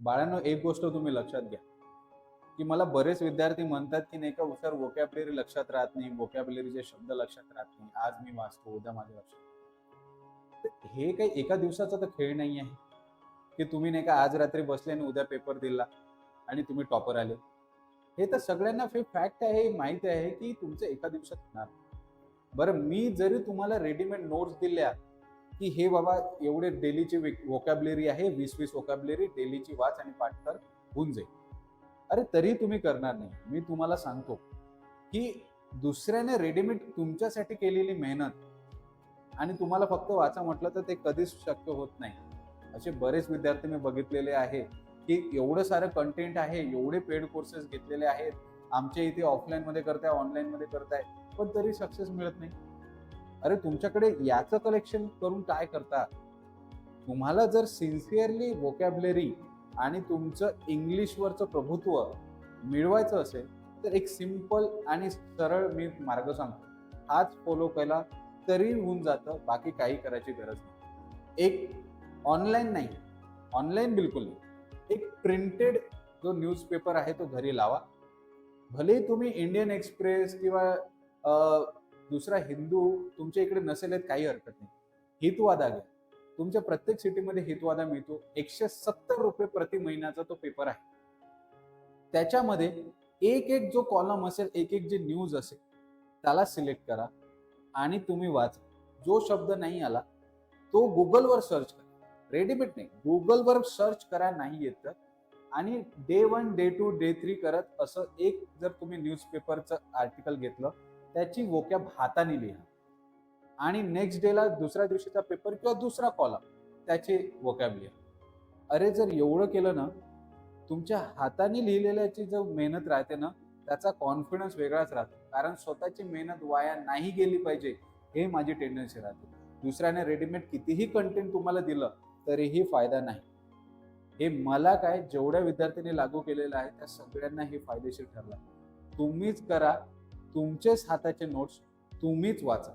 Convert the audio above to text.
बाळांनो एक गोष्ट तुम्ही लक्षात घ्या. की मला बरेच विद्यार्थी म्हणतात की नाही का सर वोकॅबलरी लक्षात राहत नाही वोकॅबलरीचे शब्द लक्षात राहत नाही. आज मी वाचतो उद्या माझ्या लक्षात तर हे काही एका दिवसाचा तर खेळ नाही आहे. की तुम्ही नाही का आज रात्री बसले आणि उद्या पेपर दिला आणि तुम्ही टॉपर आले. हे तर सगळ्यांना फॅक्ट आहे माहिती आहे की तुमचं एका दिवसात होणार. बरं मी जरी तुम्हाला रेडीमेड नोट्स दिल्या की हे बाबा एवढे डेलीची वोकॅबलरी आहे वीस वीस वोकॅबलरी डेलीची वाच आणि पाठकर होऊन जाईल. अरे तरी तुम्ही करणार नाही. मी तुम्हाला सांगतो की दुसऱ्याने रेडीमेड तुमच्यासाठी केलेली मेहनत आणि तुम्हाला फक्त वाचा म्हटलं तर ते कधीच शक्य होत नाही. असे बरेच विद्यार्थी मी बघितलेले आहे की एवढं सारं कंटेंट आहे एवढे पेड कोर्सेस घेतलेले आहेत. आमच्या इथे ऑफलाईन मध्ये करताय ऑनलाईन मध्ये करताय पण तरी सक्सेस मिळत नाही. अरे तुमच्याकडे याचं कलेक्शन करून काय करता? तुम्हाला जर सिन्सिअरली वोकॅबलरी आणि तुमचं इंग्लिशवरचं प्रभुत्व मिळवायचं असेल तर एक सिंपल आणि सरळ मी मार्ग सांगतो. हाच फॉलो केला तरी होऊन जातं बाकी काही करायची गरज नाही. एक ऑनलाईन नाही ऑनलाईन बिलकुल नाही. एक प्रिंटेड जो न्यूजपेपर आहे तो घरी लावा. भले तुम्ही इंडियन एक्सप्रेस किंवा दुसरा हिंदू तुमच्या इकडे नसेल आहेत, काही हरकत नाही. हितवादा घ्या. तुमच्या प्रत्येक सिटीमध्ये हितवादा मिळतो. एकशे सत्तर रुपये प्रति महिन्याचा तो पेपर आहे. त्याच्यामध्ये एक एक जो कॉलम असेल एक एक जे न्यूज असेल त्याला सिलेक्ट करा आणि तुम्ही वाचा. जो शब्द नाही आला तो गुगलवर सर्च करा. रेडीमेड नाही. गुगलवर सर्च करा नाही येत तर. आणि day one day two day three करत असं एक जर तुम्ही न्यूजपेपरचं आर्टिकल घेतलं त्याची वोक्या हाताने लिहा. आणि नेक्स्ट डेला दुसऱ्या दिवशीचा पेपर किंवा दुसरा कॉलम त्याचे वोकॅब लिहा. अरे जर एवढं केलं ना तुमच्या हाताने लिहिलेल्याची जो मेहनत राहते ना त्याचा कॉन्फिडन्स वेगळाच राहतो. कारण स्वतःची मेहनत वाया नाही गेली पाहिजे हे माझी टेंडन्सी राहते. दुसऱ्याने रेडीमेड कितीही कंटेंट तुम्हाला दिलं तरीही फायदा नाही. हे मला काय जेवढ्या विद्यार्थ्यांनी लागू केलेलं आहे त्या सगळ्यांना हे फायदेशीर ठरलं. तुम्हीच करा तुमचेच हाताचे नोट्स तुम्हीच वाचा.